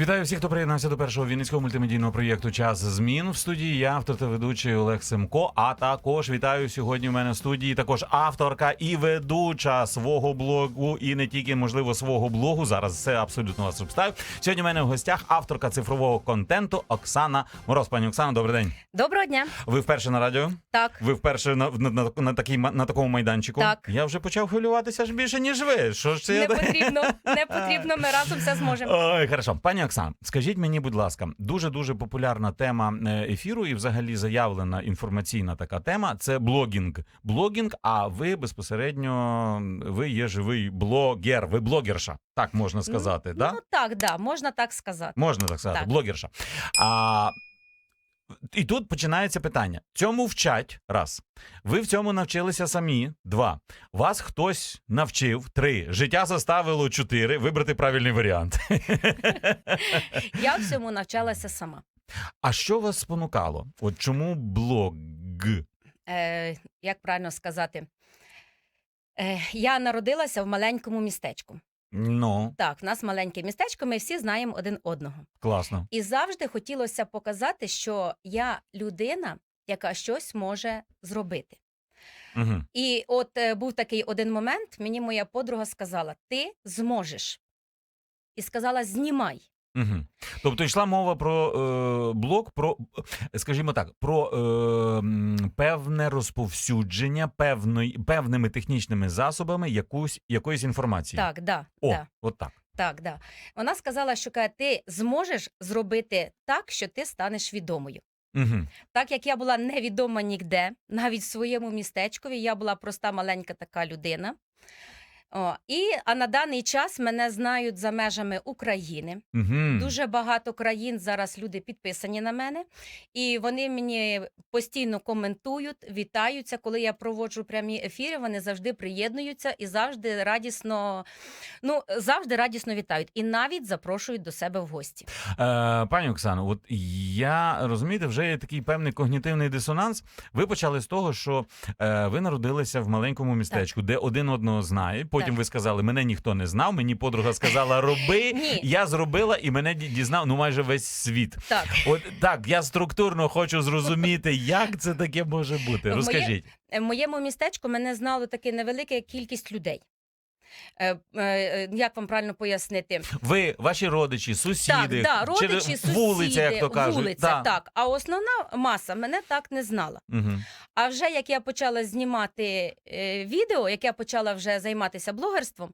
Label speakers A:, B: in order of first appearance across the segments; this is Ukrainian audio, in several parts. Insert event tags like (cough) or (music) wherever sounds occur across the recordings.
A: Вітаю всіх, хто приєднався до першого вінницького мультимедійного проєкту Час змін в студії. Я автор та ведучий Олег Семко. А також вітаю сьогодні. У мене в студії також авторка і ведуча свого блогу, і не тільки можливо свого блогу. Зараз все абсолютно вас обставив. Сьогодні у мене в гостях авторка цифрового контенту Оксана Мороз. Пані Оксана, добрий день.
B: Доброго дня.
A: Ви вперше на радіо?
B: Так.
A: Ви вперше на, на, на, на, такій, на такому майданчику?
B: Так.
A: Я вже почав хвилюватися ж більше, ніж ви. Що ж це
B: Не потрібно, не (laughs) потрібно. Ми разом все зможемо.
A: Ой, хорошо. Пані Оксана, скажіть мені, будь ласка, дуже дуже популярна тема е, ефіру і взагалі заявлена інформаційна така тема це блогінг. Блогінг, а ви безпосередньо ви є живий блогер, ви блогерша. Так можна сказати, да?
B: Ну так, да, можна так сказати.
A: Можна так сказати,
B: Так.
A: блогерша. А, і тут починається питання: цьому вчать раз. Ви в цьому навчилися самі. Два. Вас хтось навчив. Три. Життя заставило чотири. Вибрати правильний варіант. (laughs)
B: Я всьому навчалася сама.
A: А що вас спонукало? От чому блог?
B: Е, як правильно сказати? Е, я народилася в маленькому містечку.
A: Ну,
B: Так, в нас маленьке містечко, ми всі знаємо один одного.
A: класно.
B: І завжди хотілося показати, що я людина, яка щось може зробити.
A: Угу.
B: І от е, був такий один момент, мені моя подруга сказала: ти зможеш. І сказала: знімай.
A: Угу. Тобто йшла мова про е, блог, про, скажімо так, про е, певне розповсюдження певної, певними технічними засобами якусь, якоїсь інформації.
B: Так, да,
A: О,
B: да.
A: от так.
B: Так, да. Вона сказала, що каже, ти зможеш зробити так, що ти станеш відомою.
A: Угу.
B: Так як я була невідома ніде, навіть в своєму містечкові, я була проста маленька така людина. О, і, а на даний час мене знають за межами України.
A: Угу.
B: Дуже багато країн зараз люди підписані на мене, і вони мені постійно коментують, вітаються. Коли я проводжу прямі ефіри, вони завжди приєднуються і завжди радісно, ну завжди радісно вітають, і навіть запрошують до себе в гості.
A: Е, пані Оксано, от я розумієте, вже є такий певний когнітивний дисонанс. Ви почали з того, що е, ви народилися в маленькому містечку, де один одного знає. Потім ви сказали, мене ніхто не знав. Мені подруга сказала, роби. (laughs) Я зробила, і мене дізнав ну майже весь світ.
B: Так.
A: От так, я структурно хочу зрозуміти, (laughs) як це таке може бути. Розкажіть.
B: В моєму містечку мене знало таке невелика кількість людей. Е, е, е, як вам правильно пояснити?
A: Ви, ваші родичі, сусіди,
B: так, да, родичі, сусіди,
A: вулиця, як то кажуть.
B: вулиця,
A: Да.
B: так. А основна маса мене так не знала.
A: Угу.
B: А вже як я почала знімати е, відео, як я почала вже займатися блогерством,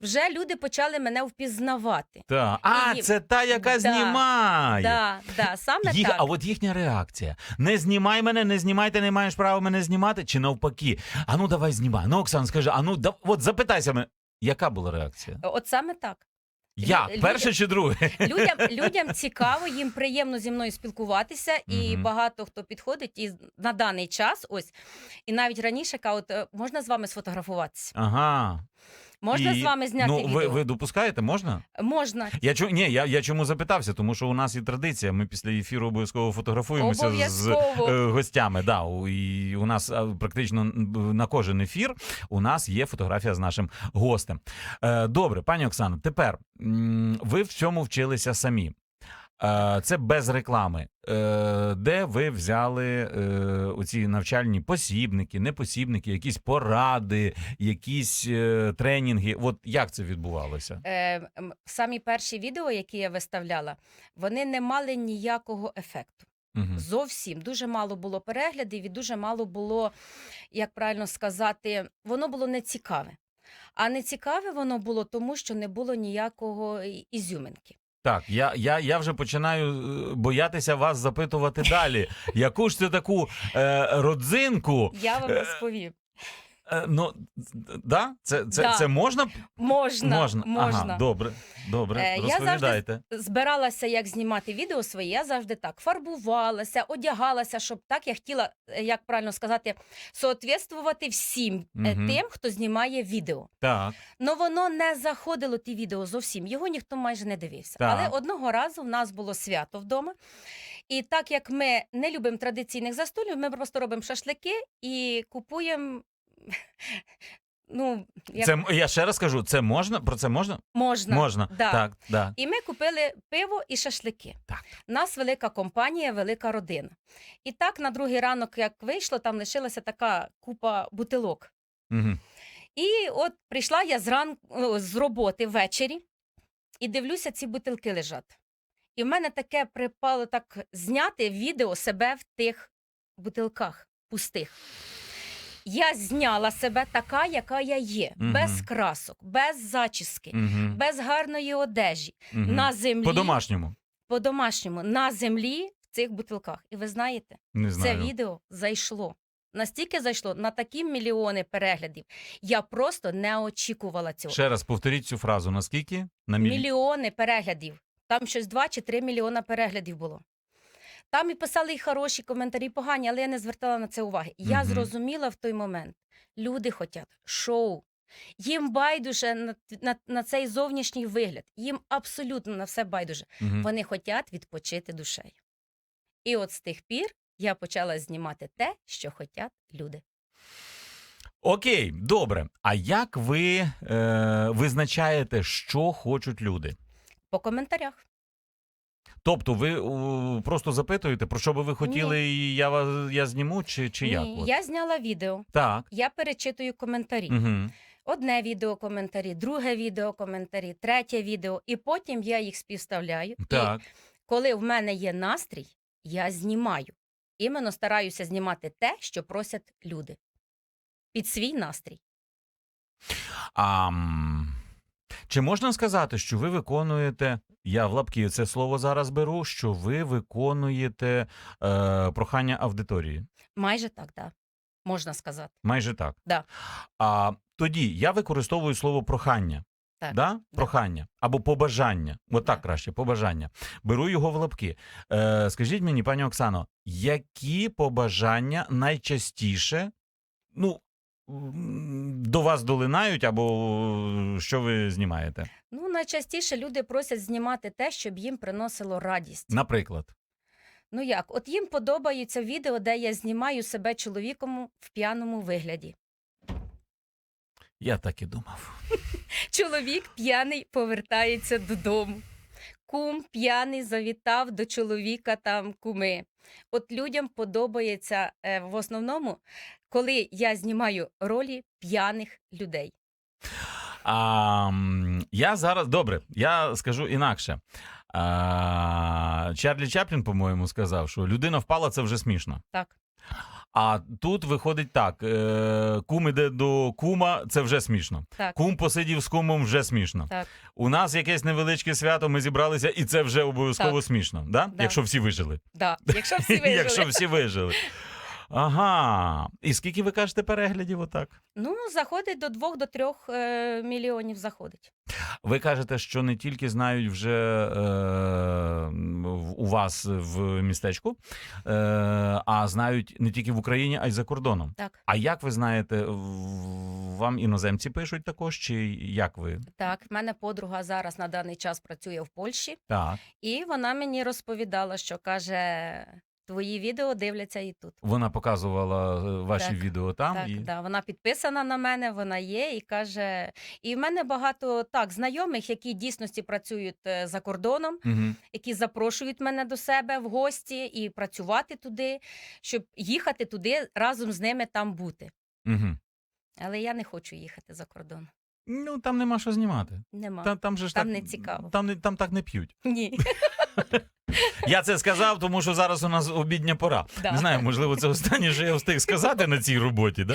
B: вже люди почали мене впізнавати.
A: Так. А,
B: І-
A: це та, яка
B: Да,
A: знімає.
B: Да, да, саме
A: Їх,
B: так.
A: а от їхня реакція: не знімай мене, не знімай, ти не маєш права мене знімати, чи навпаки. А ну давай знімай. Ну, Оксан, скажи, а ну да, от запитайся мене. Яка була реакція?
B: От саме так.
A: Я
B: Лю-
A: Перше чи друге?
B: Людям, (laughs) людям цікаво, їм приємно зі мною спілкуватися, і
A: Мгм.
B: багато хто підходить і на даний час, ось і навіть раніше от «Е, можна з вами сфотографуватися,
A: Ага.
B: Можна
A: І,
B: з вами зняти
A: ну,
B: відео.
A: Ви, ви допускаєте, можна?
B: Можна.
A: Я чу... Ні, я, я чому запитався, тому що у нас є традиція. Ми після ефіру обов'язково фотографуємося з е, гостями. Да, у- і у нас практично на кожен ефір у нас є фотографія з нашим гостем. Е, добре, пані Оксано, тепер ви в цьому вчилися самі. Е, Це без реклами. Е, Де ви взяли е, оці навчальні посібники, не посібники, якісь поради, якісь тренінги? От як це відбувалося?
B: Самі перші відео, які я виставляла, вони не мали ніякого ефекту.
A: Угу.
B: Зовсім дуже мало було переглядів і дуже мало було, як правильно сказати, воно було нецікаве. А нецікаве воно було тому, що не було ніякого ізюминки.
A: Так, я, я, я вже починаю е, боятися вас запитувати далі. Яку ж це таку е, родзинку?
B: Я вам
A: Е,
B: розповім.
A: Е, ну, да? Це, це,
B: Да.
A: це можна?
B: Можна, можна.
A: Ага, добре, добре.
B: Е, я
A: Розповідайте.
B: Збиралася, як знімати відео своє, я завжди так фарбувалася, одягалася, щоб так я хотіла, е, як правильно сказати, соответствувати всім е,
A: Мгм.
B: тим, хто знімає відео.
A: Так.
B: Ну воно не заходило ті відео зовсім. Його ніхто майже не дивився.
A: Так.
B: Але одного разу в нас було свято вдома. І так як ми не любимо традиційних застолів, ми просто робимо шашлики і купуємо ну як
A: Це я ще раз кажу, це можна? Про це можна?
B: можна.
A: Можна.
B: Да.
A: Так, да.
B: І ми купили пиво і шашлики.
A: Так.
B: У нас велика компанія, велика родина. І так на другий ранок, як вийшло, там лишилася така купа бутилок.
A: Угу.
B: І от прийшла я о, з роботи ввечері і дивлюся, ці бутилки лежать. І в мене таке припало так зняти відео себе в тих бутилках пустих. Я зняла себе така, яка я є,
A: Мгм.
B: без красок, без зачіски,
A: Угу.
B: без гарної одежі,
A: Угу.
B: на землі,
A: По-домашньому.
B: по-домашньому, на землі в цих бутилках. І ви знаєте,
A: Не
B: це відео зайшло. Настільки зайшло на такі мільйони переглядів. Я просто не очікувала цього.
A: Ще раз повторіть цю фразу. Наскільки? На міль...
B: Мільйони переглядів. Там щось 2 чи 3 мільйона переглядів було. Там і писали і хороші коментарі, і погані, але я не звертала на це уваги. Я
A: Мгм.
B: зрозуміла в той момент. Люди хочуть шоу. Їм байдуже на, на, на цей зовнішній вигляд. Їм абсолютно на все байдуже.
A: Мгм.
B: Вони хочуть відпочити душею. І от з тих пір я почала знімати те, що хочуть люди.
A: Окей, добре. А як ви е, визначаєте, що хочуть люди?
B: По коментарях.
A: Тобто, ви у, просто запитуєте, про що би ви хотіли, і я вас я зніму, чи, чи як? От?
B: я зняла відео,
A: Так.
B: я перечитую коментарі.
A: Угу.
B: Одне відео коментарі, друге відео коментарі, третє відео, і потім я їх співставляю.
A: Так.
B: І коли в мене є настрій, я знімаю. Іменно стараюся знімати те, що просять люди. Під свій настрій.
A: М, чи можна сказати, що ви виконуєте, я в лапки це слово зараз беру, що ви виконуєте е, прохання аудиторії?
B: Майже так, да. можна сказати.
A: Майже так.
B: Да.
A: А тоді я використовую слово прохання.
B: Так.
A: Да? Прохання або побажання. От так краще, побажання. Беру його в лапки. Е, скажіть мені, пані Оксано, які побажання найчастіше ну, до вас долинають, або що ви знімаєте?
B: Ну, найчастіше люди просять знімати те, щоб їм приносило радість.
A: Наприклад.
B: Ну як, от їм подобаються відео, де я знімаю себе чоловіком в п'яному вигляді.
A: Я так і думав. (laughs)
B: Чоловік п'яний повертається додому. Кум п'яний завітав до чоловіка там куми. От людям подобається е, в основному, коли я знімаю ролі п'яних людей.
A: А, я зараз добре, я скажу інакше. А, Чарлі Чаплін, по-моєму, сказав, що людина впала це вже смішно.
B: Так,
A: А тут виходить так: е, кум іде до кума, це вже смішно.
B: так,
A: Кум посидів з кумом, вже смішно.
B: так.
A: У нас якесь невеличке свято, ми зібралися, і це вже обов'язково
B: Так.
A: смішно. Да?
B: Да.
A: Якщо всі вижили.
B: Да. Якщо всі (laughs) вижили.
A: Якщо всі вижили. Ага. І скільки ви кажете переглядів отак?
B: Ну, заходить до двох до трьох е, мільйонів. Заходить.
A: Ви кажете, що не тільки знають вже е, у вас в містечку, е, а знають не тільки в Україні, а й за кордоном.
B: Так,
A: А як ви знаєте, вам іноземці пишуть також, чи як ви?
B: так. В мене подруга зараз на даний час працює в Польщі,
A: Так.
B: і вона мені розповідала, що каже: твої відео дивляться і тут.
A: Вона показувала е, ваші
B: Так,
A: відео там.
B: Так,
A: і...
B: да, вона підписана на мене, вона є і каже. І в мене багато так знайомих, які дійсності працюють е, за кордоном,
A: Угу.
B: які запрошують мене до себе в гості і працювати туди, щоб їхати туди разом з ними там бути.
A: Угу.
B: Але я не хочу їхати за кордон.
A: Ну там нема що знімати.
B: Нема.
A: Там, там же ж
B: Там
A: так,
B: не цікаво.
A: Там, там так не п'ють.
B: Ні. (laughs)
A: Я це сказав, тому що зараз у нас обідня пора.
B: Да.
A: Не знаю, можливо, це останнє, що я встиг сказати на цій роботі. Да?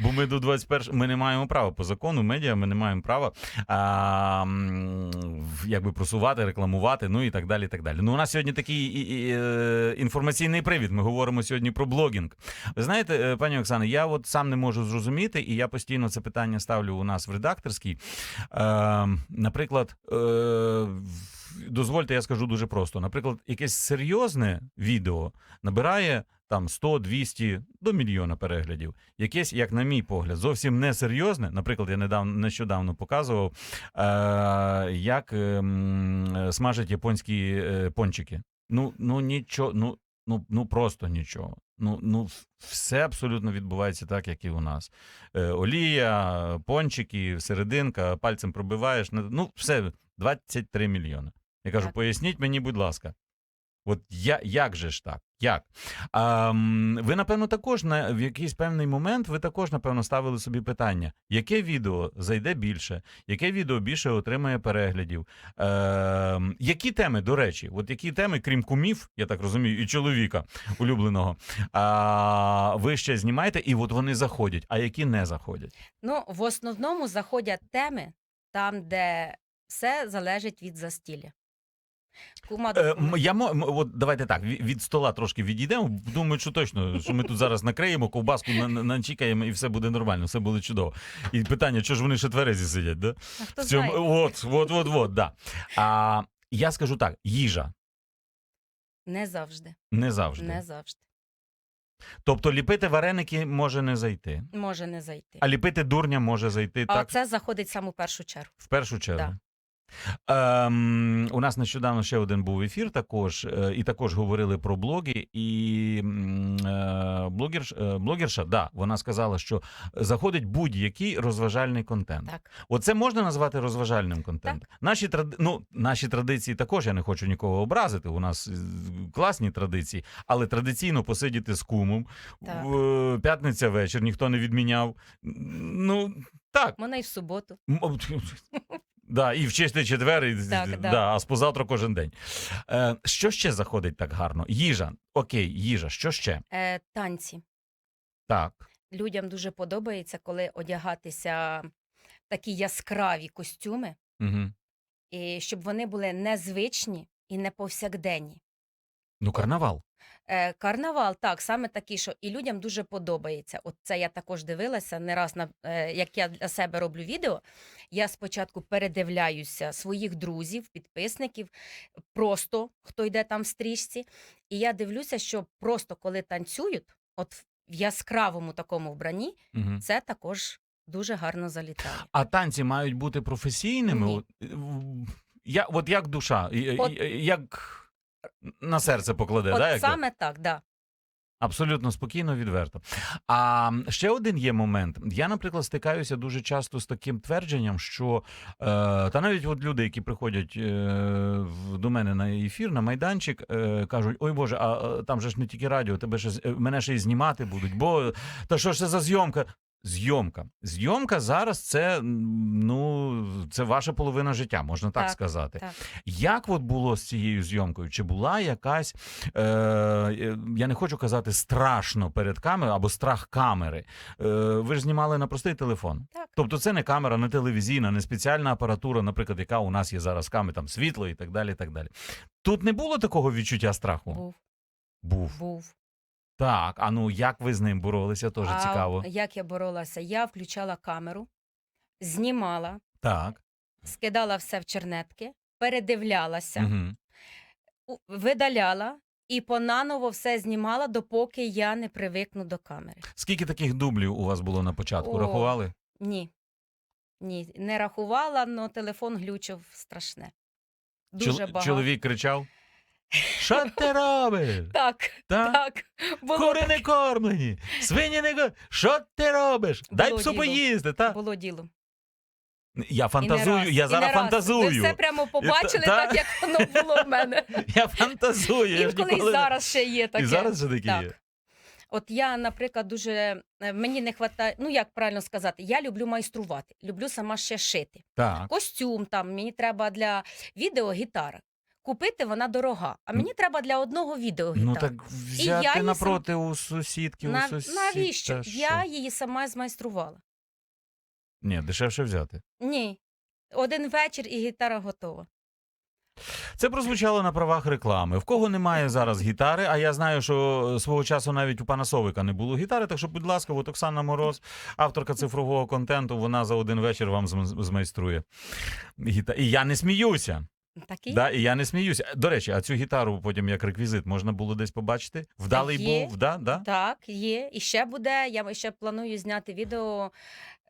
A: Бо ми до 21 ми не маємо права по закону, медіа, ми не маємо права а, якби просувати, рекламувати, ну і так далі. І так далі. Ну, у нас сьогодні такий і, і, е, інформаційний привід. Ми говоримо сьогодні про блогінг. Ви знаєте, е, пані Оксано, я от сам не можу зрозуміти, і я постійно це питання ставлю у нас в редакторській. Е, наприклад, е, дозвольте, я скажу дуже просто. Наприклад, якесь серйозне відео набирає там 100, 200 до мільйона переглядів. Якесь, як на мій погляд, зовсім несерйозне. Наприклад, я недавно нещодавно показував, е, як е, смажать японські е, пончики. Ну, ну нічого, ну. ну, ну просто нічого. Ну, ну, все абсолютно відбувається так, як і у нас. Е, олія, пончики, серединка, пальцем пробиваєш. Ну, все, 23 мільйони. Я кажу, поясніть мені, будь ласка. От я, як же ж так? Як? А, ви, напевно, також на, в якийсь певний момент ви також, напевно, ставили собі питання, яке відео зайде більше, яке відео більше отримає переглядів. Е, які теми, до речі, от які теми, крім кумів, я так розумію, і чоловіка улюбленого, а, ви ще знімаєте, і от вони заходять, а які не заходять.
B: Ну, в основному заходять теми там, де все залежить від застілля. Кума до
A: Е, я мо, от давайте так, від стола трошки відійдемо. Думаю, що точно, що ми тут зараз накриємо, ковбаску на- на- начікаємо і все буде нормально, все буде чудово. І питання, що ж вони ще тверезі сидять, да?
B: А хто
A: В цьому,
B: знає?
A: от, от, от, от, да. А, я скажу так: їжа
B: Не завжди.
A: не завжди.
B: Не завжди.
A: Тобто ліпити вареники може не зайти,
B: Може не зайти.
A: а ліпити дурня може зайти
B: А
A: так
B: це заходить саме у першу чергу.
A: в першу чергу. Ем, у нас нещодавно ще один був ефір, також е, і також говорили про блоги. І е, блогерш, е, блогерша, да, вона сказала, що заходить будь-який розважальний контент.
B: Так.
A: Оце можна назвати розважальним контентом. Наші тради... ну, наші традиції також я не хочу нікого образити. У нас е, класні традиції, але традиційно посидіти з кумом
B: Так.
A: в е, п'ятниця вечір ніхто не відміняв. Ну так.
B: Можна і в суботу. (laughs) (laughs)
A: Да, і в чистий четвер, і,
B: Так,
A: да.
B: да.
A: а з позавтра кожен день. Е, що ще заходить так гарно? Їжа. Окей, їжа. Що ще?
B: Е, танці.
A: Так.
B: Людям дуже подобається, коли одягатися в такі яскраві костюми,
A: Угу.
B: і щоб вони були незвичні і не повсякденні.
A: Ну, карнавал.
B: Е, карнавал, так, саме такий, що і людям дуже подобається. От це я також дивилася не раз на е, як я для себе роблю відео. Я спочатку передивляюся своїх друзів, підписників, просто хто йде там в стрічці. І я дивлюся, що просто коли танцюють, от в яскравому такому вбранні,
A: Угу.
B: це також дуже гарно залітає.
A: А танці мають бути професійними.
B: Ні.
A: Е, Я, от як душа,
B: От-
A: як на серце покладе,
B: От
A: да, як
B: саме так, да.
A: Абсолютно спокійно, відверто. А ще один є момент. Я, наприклад, стикаюся дуже часто з таким твердженням, що е, та навіть от люди, які приходять е, до мене на ефір, на майданчик, е, кажуть: ой Боже, а там же ж не тільки радіо, тебе ще е, мене ще й знімати будуть. Бо та що ж це за зйомка? Зйомка. Зйомка зараз це ну це ваша половина життя, можна так,
B: Так,
A: сказати.
B: так.
A: Як от було з цією зйомкою? Чи була якась, е, е, я не хочу казати страшно перед камерою або страх камери? Е, ви ж знімали на простий телефон.
B: Так.
A: Тобто це не камера, не телевізійна, не спеціальна апаратура, наприклад, яка у нас є зараз камери, там світло і так далі. і так далі. Тут не було такого відчуття страху?
B: Був,
A: Був.
B: був.
A: Так, а ну як ви з ним боролися, теж
B: А
A: цікаво.
B: Як я боролася? Я включала камеру, знімала,
A: Так.
B: скидала все в чернетки, передивлялася,
A: Угу.
B: у- видаляла і понаново все знімала, допоки я не привикну до камери.
A: Скільки таких дублів у вас було на початку?
B: О.
A: Рахували?
B: Ні. Ні, не рахувала, але телефон глючив страшне. Дуже
A: Чол-
B: багато.
A: Чоловік кричав: Що ти робиш?
B: Так,
A: Та?
B: так. Було,
A: Кури не кормлені, свині не кормлені. Що ти робиш? Дай
B: Було
A: псу
B: діло.
A: поїсти. Та?
B: було діло.
A: Я фантазую,
B: раз,
A: я
B: і
A: зараз
B: не раз.
A: фантазую.
B: Ви все прямо побачили,
A: та-
B: так як воно було в мене. (laughs)
A: Я фантазую. я ж
B: Інколи
A: ніколи
B: і
A: не-
B: зараз ще є таке.
A: І зараз же такі
B: Так.
A: є.
B: От я, наприклад, дуже е, мені не вистачає, ну як правильно сказати, я люблю майструвати, люблю сама ще шити.
A: Так.
B: Костюм там мені треба для відео гітара. Купити вона дорога, а мені треба для одного відео
A: Ну
B: гітару.
A: так
B: я
A: взяти
B: її
A: напроти у сусідки, у
B: На-
A: сусід.
B: навіщо?
A: та що?
B: Я її сама змайструвала.
A: Ні, дешевше взяти.
B: Ні. Один вечір і гітара готова.
A: Це прозвучало на правах реклами. В кого немає зараз гітари, а я знаю, що свого часу навіть у пана Совика не було гітари. Так що, будь ласка, от Оксана Мороз, авторка цифрового контенту, вона за один вечір вам змайструє. І я не сміюся.
B: Так і.
A: Да, і я не сміюся. До речі, а цю гітару потім як реквізит можна було десь побачити? Вдалий
B: Є.
A: був, да? Да?
B: Так, є. І ще буде. Я ще планую зняти відео.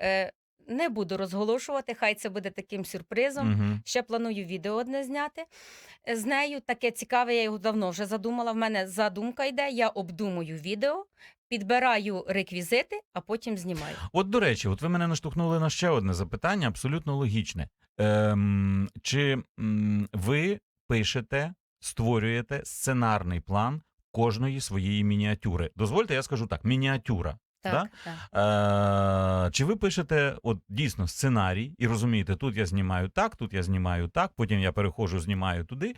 B: Е, Не буду розголошувати, хай це буде таким сюрпризом.
A: Угу.
B: Ще планую відео одне зняти е, з нею. Таке цікаве, я його давно вже задумала. В мене задумка йде, я обдумую відео, підбираю реквізити, а потім знімаю.
A: От, до речі, от ви мене наштовхнули на ще одне запитання, абсолютно логічне. Ем, чи ви пишете, створюєте сценарний план кожної своєї мініатюри? Дозвольте, я скажу так: мініатюра.
B: Так,
A: Да?
B: так.
A: Е, чи ви пишете от дійсно сценарій і розумієте, тут я знімаю так, тут я знімаю так, потім я переходжу, знімаю туди.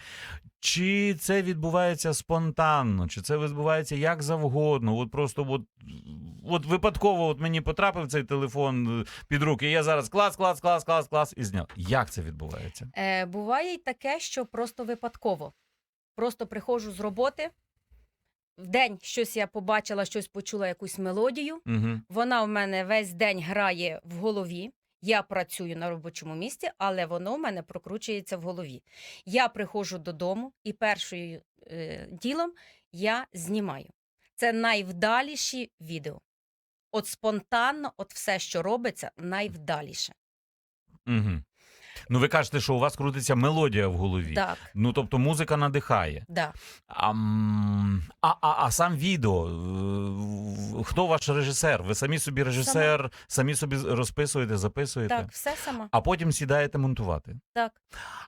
A: Чи це відбувається спонтанно, чи це відбувається як завгодно? От просто от, от випадково от мені потрапив цей телефон е, під руки, і я зараз клас, клас, клас, клас, клас і зняв. Як це відбувається?
B: Е, буває й таке, що просто випадково. Просто приходжу з роботи. В день щось я побачила, щось почула, якусь мелодію.
A: Угу.
B: Вона в мене весь день грає в голові. Я працюю на робочому місці, але воно в мене прокручується в голові. Я приходжу додому і першою е, ділом я знімаю. Це найвдаліші відео. От спонтанно, от все, що робиться, найвдаліше.
A: Угу. Ну, ви кажете, що у вас крутиться мелодія в голові.
B: Так,
A: Ну, тобто музика надихає.
B: да.
A: А, а, а, а сам відео, е, хто ваш режисер? Ви самі собі режисер, самі собі розписуєте, записуєте,
B: так, все сама.
A: а потім сідаєте монтувати.
B: Так.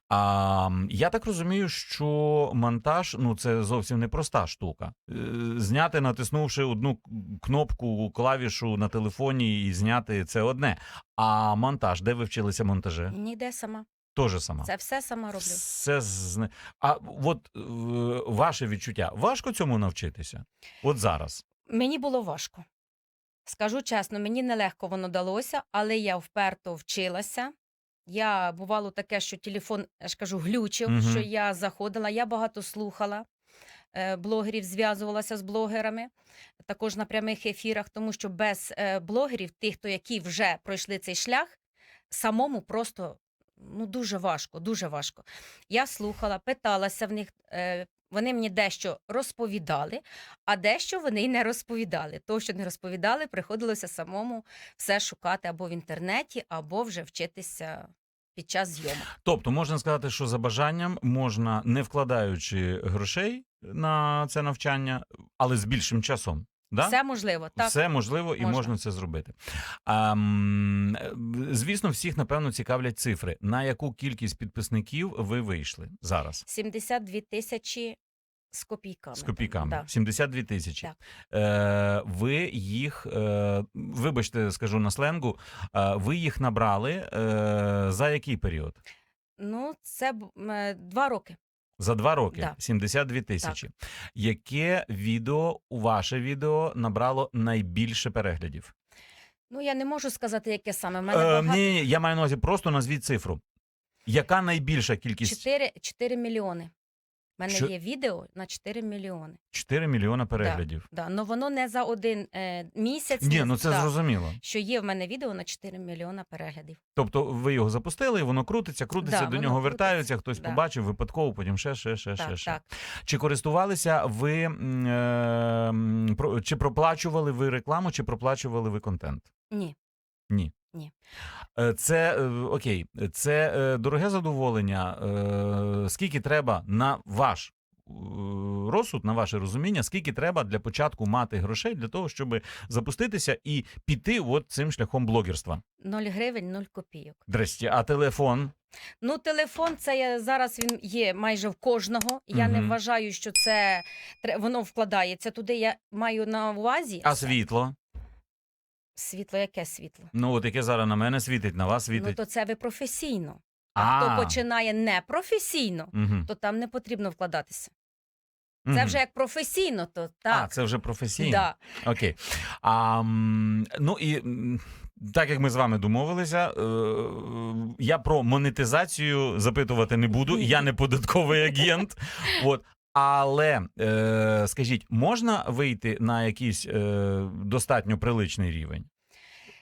A: А, я так розумію, що монтаж ну це зовсім не проста штука. Е, Зняти, натиснувши одну кнопку, клавішу на телефоні і зняти це одне. А монтаж, де ви вчилися монтаже?
B: Ніде сама.
A: Тоже сама.
B: Це все сама роблю.
A: Все зне... А от е, ваше відчуття, важко цьому навчитися? От зараз.
B: Мені було важко. Скажу чесно, мені нелегко воно далося, але я вперто вчилася. Я бувало таке, що телефон, я ж кажу, глючив,
A: Мгм.
B: що я заходила, я багато слухала блогерів, зв'язувалася з блогерами, також на прямих ефірах, тому що без е, блогерів, тих, хто які вже пройшли цей шлях, самому просто ну, дуже важко, дуже важко. Я слухала, питалася в них. Е, вони мені дещо розповідали, а дещо вони й не розповідали. То, що не розповідали, приходилося самому все шукати або в інтернеті, або вже вчитися під час зйомок.
A: Тобто можна сказати, що за бажанням можна, не вкладаючи грошей на це навчання, але з більшим часом. Да?
B: Все можливо, так.
A: Все можливо і можна.
B: Можна.
A: це зробити. А, звісно, всіх напевно цікавлять цифри. На яку кількість підписників ви вийшли зараз?
B: 72 тисячі з копійками.
A: З копійками.
B: Да.
A: 72 тисячі. Е, ви їх, е, вибачте, скажу на сленгу, е, ви їх набрали е, за який період?
B: Ну, це е, два роки.
A: За два роки
B: Да.
A: 72 тисячі. Яке відео, ваше відео набрало найбільше переглядів?
B: Ну, я не можу сказати, яке саме. Мене
A: Е,
B: багато...
A: ні, ні, я маю на увазі просто назвіть цифру. Яка найбільша кількість?
B: 4, 4 мільйони. У мене
A: Що-
B: є відео на 4 мільйони.
A: 4 мільйона переглядів.
B: Да. Ну воно не за один е, місяць.
A: Ні,
B: не-
A: ну це
B: да.
A: зрозуміло.
B: Що є в мене відео на 4 мільйона переглядів.
A: Тобто ви його запустили, і воно крутиться, крутиться,
B: Да,
A: до
B: воно
A: нього
B: крутиться,
A: вертаються, хтось
B: да.
A: побачив випадково, потім ще, ще, ще, ще,
B: Так,
A: ще.
B: так.
A: Чи користувалися ви м, е, м, про- чи проплачували ви рекламу, чи проплачували ви контент?
B: Ні.
A: Ні.
B: Ні.
A: Е, Це е, окей, це е, дороге задоволення. Скільки треба на ваш розсуд, на ваше розуміння, скільки треба для початку мати грошей для того, щоб запуститися і піти от цим шляхом блогерства?
B: 0 гривень, 0 копійок.
A: Здрасте, а телефон?
B: Ну, телефон це я, зараз він є майже в кожного. Я не вважаю, що це воно вкладається туди. Я маю на увазі
A: А світло?
B: Світло, яке світло?
A: Ну, от яке зараз на мене світить, на вас
B: Ну
A: світить.
B: то це ви професійно. А,
A: А.
B: хто починає непрофесійно,
A: Мгм.
B: то там не потрібно вкладатися. Це
A: Мгм.
B: вже як професійно, то
A: А,
B: так.
A: це вже професійно.
B: Да.
A: Окей. А, м, ну і м, так як ми з вами домовилися, е, я про монетизацію запитувати не буду. Я не (laughs) податковий агент. От. Але е, скажіть, можна вийти на якийсь е, достатньо приличний рівень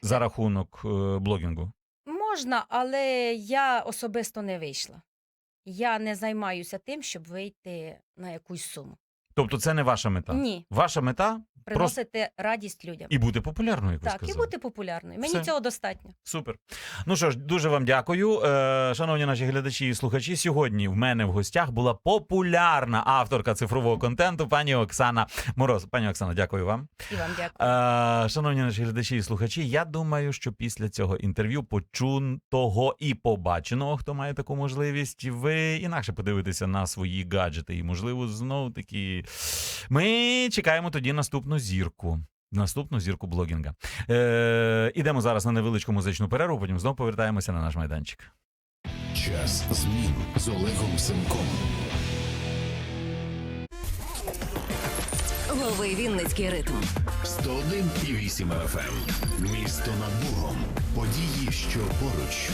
A: за рахунок е, блогінгу?
B: Можна, але я особисто не вийшла. Я не займаюся тим, щоб вийти на якусь суму.
A: Тобто, це не ваша мета.
B: Ні.
A: Ваша мета
B: приносити радість людям.
A: І бути популярною, як ви
B: так, і бути популярною. Мені
A: Все.
B: цього достатньо.
A: Супер. Ну що ж, дуже вам дякую. Е, шановні наші глядачі і слухачі. Сьогодні в мене в гостях була популярна авторка цифрового контенту, пані Оксана Мороз. Пані Оксана, дякую вам.
B: І вам дякую.
A: Е, шановні наші глядачі і слухачі, я думаю, що після цього інтерв'ю почутого і побаченого, хто має таку можливість, ви інакше подивитеся на свої гаджети. І, можливо, знову таки ми чекаємо тоді наступну зірку. Наступну зірку блогінга. Е, ідемо зараз на невеличку музичну перерву, потім знову повертаємося на наш майданчик.
C: Час змін з Олегом Семком.
D: Лови Вінницький ритм.
C: 101,8 FM. Місто над Богом. Події, що поруч.